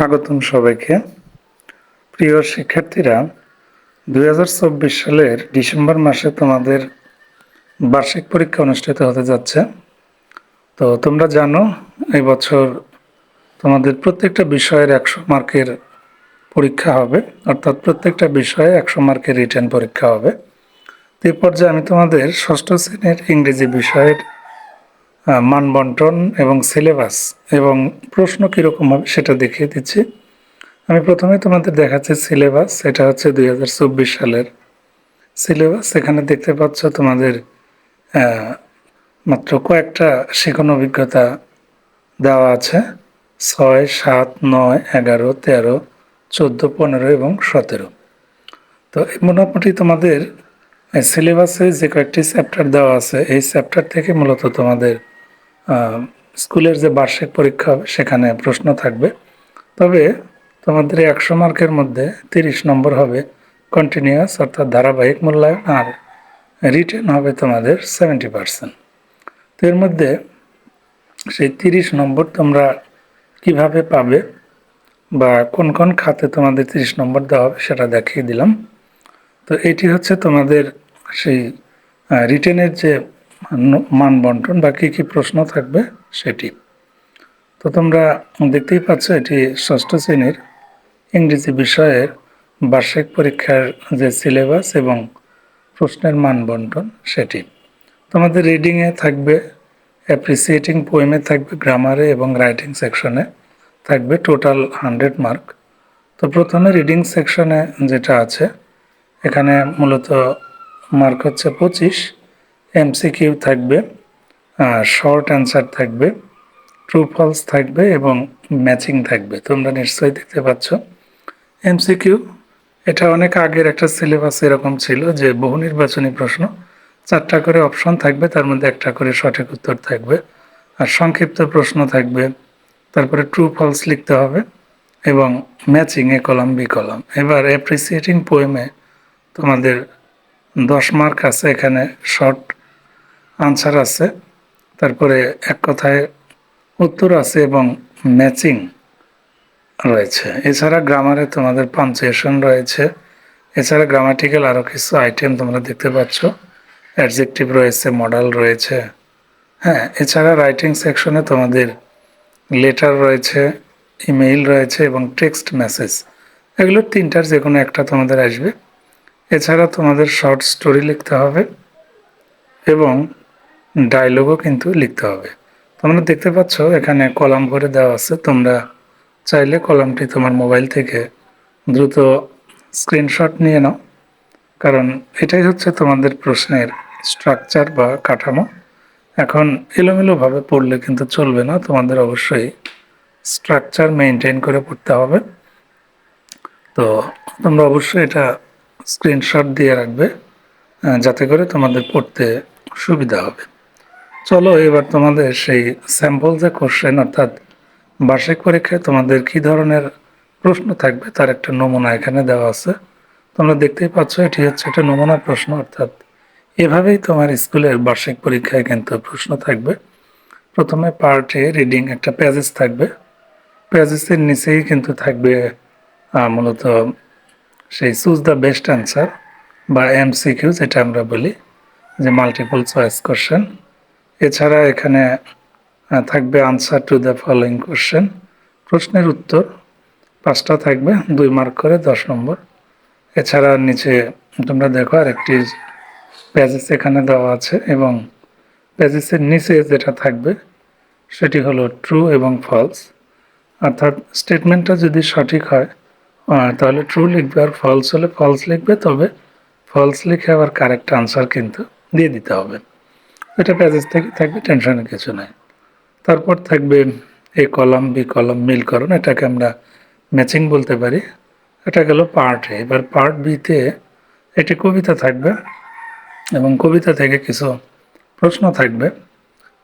স্বাগতম সবাইকে। প্রিয় শিক্ষার্থীরা দু হাজার চব্বিশ সালের ডিসেম্বর মাসে তোমাদের বার্ষিক পরীক্ষা অনুষ্ঠিত হতে যাচ্ছে। তো তোমরা জানো, এই বছর তোমাদের প্রত্যেকটা বিষয়ের একশো মার্কের পরীক্ষা হবে, অর্থাৎ প্রত্যেকটা বিষয়ে একশো মার্কের রিটার্ন পরীক্ষা হবে। তো এই পর্যায়ে আমি তোমাদের ষষ্ঠ শ্রেণির ইংরেজি বিষয়ের মানবন্টন এবং সিলেবাস এবং প্রশ্ন কীরকম হবে সেটা দেখিয়ে দিচ্ছি। আমি প্রথমে তোমাদের দেখাচ্ছি সিলেবাস, এটা হচ্ছে দু হাজার চব্বিশ সালের সিলেবাস। এখানে দেখতে পাচ্ছ তোমাদের মাত্র কয়েকটা শিখন অভিজ্ঞতা দেওয়া আছে। ছয়, সাত, নয়, এগারো, তেরো, চোদ্দ, পনেরো এবং সতেরো। তো মোটামুটি তোমাদের সিলেবাসে যে কয়েকটি চ্যাপ্টার দেওয়া আছে, এই চ্যাপ্টার থেকে মূলত তোমাদের স্কুলের যে বার্ষিক পরীক্ষা, সেখানে প্রশ্ন থাকবে। তবে তোমাদের একশো মার্কের মধ্যে তিরিশ নম্বর হবে কন্টিনিউয়াস অর্থাৎ ধারাবাহিক মূল্যায়ন, আর রিটেন হবে তোমাদের সেভেন্টি পার্সেন্ট এর মধ্যে সেই তিরিশ নম্বর তোমরা কীভাবে পাবে বা কোন কোন খাতে তোমাদের তিরিশ নম্বর দেওয়া হবে সেটা দেখিয়ে দিলাম। তো এটি হচ্ছে তোমাদের সেই রিটেনের যে মান- বন্টন বা কী কী প্রশ্ন থাকবে সেটি। তো তোমরা দেখতেই পাচ্ছ এটি ষষ্ঠ শ্রেণির ইংরেজি বিষয়ের বার্ষিক পরীক্ষার যে সিলেবাস এবং প্রশ্নের মান বন্টন সেটি। তোমাদের রিডিংয়ে থাকবে অ্যাপ্রিসিয়েটিং পোয়েমে থাকবে গ্রামারে এবং রাইটিং সেকশনে থাকবে টোটাল হান্ড্রেড মার্ক তো প্রথমে রিডিং সেকশনে যেটা আছে, এখানে মূলত মার্ক হচ্ছে পঁচিশ। এমসিকিউ থাকবে শর্ট অ্যান্সার থাকবে ট্রু ফলস থাকবে এবং ম্যাচিং থাকবে। তোমরা নিশ্চয়ই দেখতে পাচ্ছ। এমসিকিউ, এটা অনেক আগের একটা সিলেবাস এরকম ছিল যে বহু নির্বাচনী প্রশ্ন, চারটা করে অপশন থাকবে, তার মধ্যে একটা করে সঠিক উত্তর থাকবে। আর সংক্ষিপ্ত প্রশ্ন থাকবে, তারপরে ট্রু ফলস লিখতে হবে এবং matching A column, B column. এবার অ্যাপ্রিসিয়েটিং পোয়েমে তোমাদের দশ মার্ক আছে, এখানে শর্ট আনসার আছে। তারপরে এক কথায় উত্তর আছে এবং ম্যাচিং রয়েছে। এছাড়া গ্রামারে তোমাদের পাঞ্চুয়েশন রয়েছে। এছাড়া গ্রামাটিক্যাল আরও কিছু আইটেম তোমরা দেখতে পাচ্ছ। অ্যাডজেক্টিভ রয়েছে, মডেল রয়েছে। হ্যাঁ এছাড়া রাইটিং সেকশনে তোমাদের লেটার রয়েছে, ইমেইল রয়েছে এবং টেক্সট মেসেজ। এগুলোর তিনটার যে কোনো একটা তোমাদের আসবে। এছাড়া তোমাদের শর্ট স্টোরি লিখতে হবে এবং ডায়লগও কিন্তু লিখতে হবে। তোমরা দেখতে পাচ্ছ, এখানে কলাম করে দেওয়া আছে। তোমরা চাইলে কলামটি তোমার মোবাইল থেকে দ্রুত স্ক্রিনশট নিয়ে নাও। কারণ এটাই হচ্ছে তোমাদের প্রশ্নের স্ট্রাকচার বা কাঠামো। এখন এলোমেলোভাবে পড়লে কিন্তু চলবে না। তোমাদের অবশ্যই স্ট্রাকচার মেনটেন করে পড়তে হবে। তো তোমরা অবশ্যই এটা স্ক্রিনশট দিয়ে রাখবে যাতে করে তোমাদের পড়তে সুবিধা হবে। চলো এবার তোমাদের সেই স্যাম্পল যে কোশ্চেন অর্থাৎ বার্ষিক পরীক্ষায় তোমাদের কি ধরনের প্রশ্ন থাকবে তার একটা নমুনা এখানে দেওয়া আছে। তোমরা দেখতেই পাচ্ছ, এটি হচ্ছে একটা নমুনা প্রশ্ন, অর্থাৎ এভাবেই তোমার স্কুলের বার্ষিক পরীক্ষায় কিন্তু প্রশ্ন থাকবে। প্রথমে পার্টে রিডিং একটা প্যাজেস থাকবে। প্যাজেসের নিচেই কিন্তু থাকবে মূলত সেই চুজ দ্য বেস্ট অ্যান্সার বা এমসিকিউ যেটা আমরা বলি, যে মাল্টিপল চয়েস কোশ্চেন এছাড়া এখানে থাকবে answer to the following question প্রশ্নের উত্তর পাঁচটা থাকবে, দুই মার্ক করে দশ নম্বর। এছাড়া নিচে তোমরা দেখো আরেকটি প্যাজেস এখানে দেওয়া আছে এবং প্যাজেসের নিচে যেটা থাকবে সেটি হলো ট্রু এবং ফলস অর্থাৎ স্টেটমেন্টটা যদি সঠিক হয় তাহলে ট্রু লিখবে আর ফলস হলে ফলস লিখবে, তবে ফলস লিখে আবার কারেক্ট আনসার কিন্তু দিয়ে দিতে হবে। এটা প্যাজেস থেকে, থাকবে, টেনশনের কিছু নাই। তারপর থাকবে এ কলম, বি কলাম মিলকরণ এটাকে আমরা ম্যাচিং বলতে পারি। এটা গেল পার্ট এ। এবার পার্ট বিতে একটি কবিতা থাকবে এবং কবিতা থেকে কিছু প্রশ্ন থাকবে।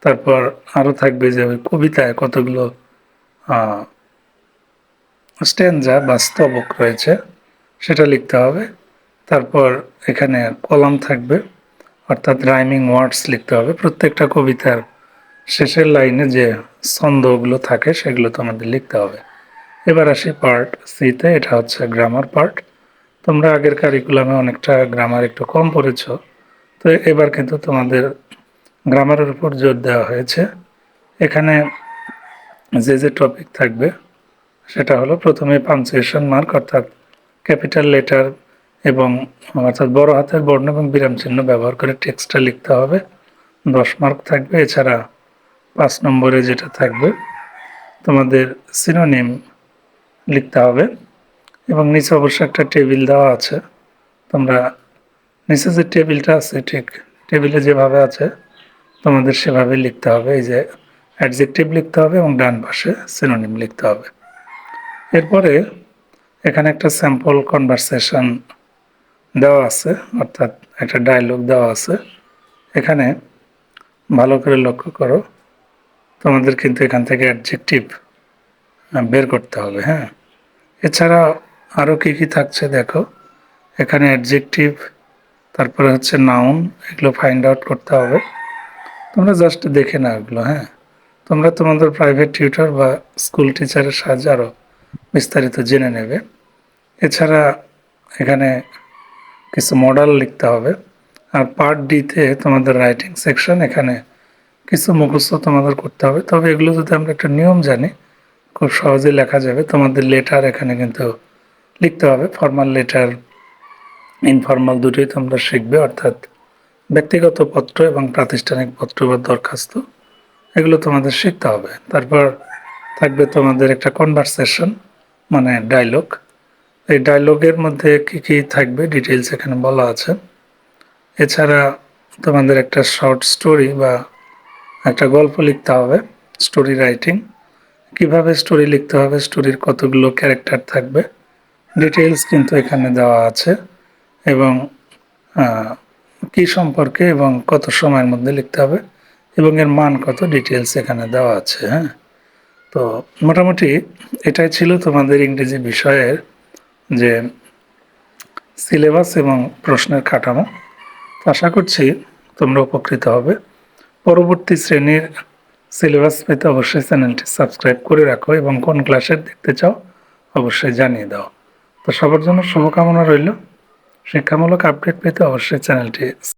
তারপর আরও থাকবে যে ওই কবিতায় কতগুলো স্ট্যান্ডা বা স্তবক রয়েছে, সেটা লিখতে হবে। তারপর এখানে কলাম থাকবে। অর্থাৎ রাইমিং ওয়ার্ডস লিখতে হবে। প্রত্যেকটা কবিতার শেষের লাইনে যে ছন্দগুলো থাকে, সেগুলো তোমাদের লিখতে হবে। এবার আসি পার্ট সিতে এটা হচ্ছে গ্রামার পার্ট তোমরা আগের কারিকুলামে অনেকটা গ্রামার একটু কম পড়েছো। তো এবার কিন্তু তোমাদের গ্রামারের উপর জোর দেওয়া হয়েছে। এখানে যে যে টপিক থাকবে, সেটা হলো প্রথমে পাঞ্চুয়েশন মার্ক অর্থাৎ ক্যাপিটাল লেটার এবং অর্থাৎ বড় হাতের বর্ণ এবং বিরাম চিহ্ন ব্যবহার করে টেক্সটটা লিখতে হবে। দশ মার্ক থাকবে, এছাড়া পাঁচ নম্বরে যেটা থাকবে, তোমাদের সিনোনিম লিখতে হবে এবং নিচে অবশ্য একটা টেবিল দেওয়া আছে। তোমরা নিচে যে টেবিলটা আছে, ঠিক টেবিলে যেভাবে আছে, তোমাদের সেভাবে লিখতে হবে। এই যে অ্যাডজেক্টিভ লিখতে হবে এবং ডান পাশে সিনোনিম লিখতে হবে। এরপরে এখানে একটা স্যাম্পল কনভারসেশন দেওয়া আছে, অর্থাৎ একটা ডায়লগ দেওয়া আছে। এখানে ভালো করে লক্ষ্য করো, তোমাদের কিন্তু এখান থেকে অ্যাডজেক্টিভ বের করতে হবে হ্যাঁ? এছাড়া আরও কী কী থাকছে দেখো। এখানে অ্যাডজেক্টিভ তারপরে হচ্ছে নাউন এগুলো ফাইন্ড আউট করতে হবে। তোমরা জাস্ট দেখে নাও এগুলো হ্যাঁ? তোমরা তোমাদের প্রাইভেট টিউটর বা স্কুল টিচারের সাহায্যে আরও বিস্তারিত জেনে নেবে। এছাড়া এখানে কিছু মডেল লিখতে হবে। আর পার্ট ডিতে তোমাদের রাইটিং সেকশন এখানে কিছু মুখস্থ তোমাদের করতে হবে। তবে এগুলো যদি আমরা একটা নিয়ম জানি, খুব সহজে লেখা যাবে। তোমাদের লেটার এখানে কিন্তু লিখতে হবে। ফর্মাল লেটার ইনফর্মাল দুটোই তোমরা শিখবে। অর্থাৎ ব্যক্তিগত পত্র এবং প্রাতিষ্ঠানিক পত্র বা দরখাস্ত, এগুলো তোমাদের শিখতে হবে। তারপর থাকবে তোমাদের একটা কনভারসেশন মানে ডায়লগ এই ডায়লগের মধ্যে কি কি থাকবে ডিটেলস এখানে বলা আছে। এছাড়া তোমাদের একটা শর্ট স্টোরি বা একটা গল্প লিখতে হবে স্টোরি রাইটিং কীভাবে স্টোরি লিখতে হবে স্টোরির কতগুলো ক্যারেক্টার থাকবে ডিটেলস কিন্তু এখানে দেওয়া আছে এবং কি সম্পর্কে এবং কত সময়ের মধ্যে লিখতে হবে এবং এর মান কত ডিটেলস এখানে দেওয়া আছে হ্যাঁ? তো মোটামুটি এটাই ছিল তোমাদের ইংরেজি বিষয়ের যে সিলেবাস এবং প্রশ্নের কাঠামো। আশা করছি তোমরা উপকৃত হবে। পরবর্তী শ্রেণির সিলেবাস পেতে অবশ্যই চ্যানেলটি সাবস্ক্রাইব করে রাখো এবং কোন ক্লাসের দেখতে চাও অবশ্যই জানিয়ে দাও। তো সবার জন্য শুভকামনা রইল। শিক্ষামূলক আপডেট পেতে অবশ্যই চ্যানেলটি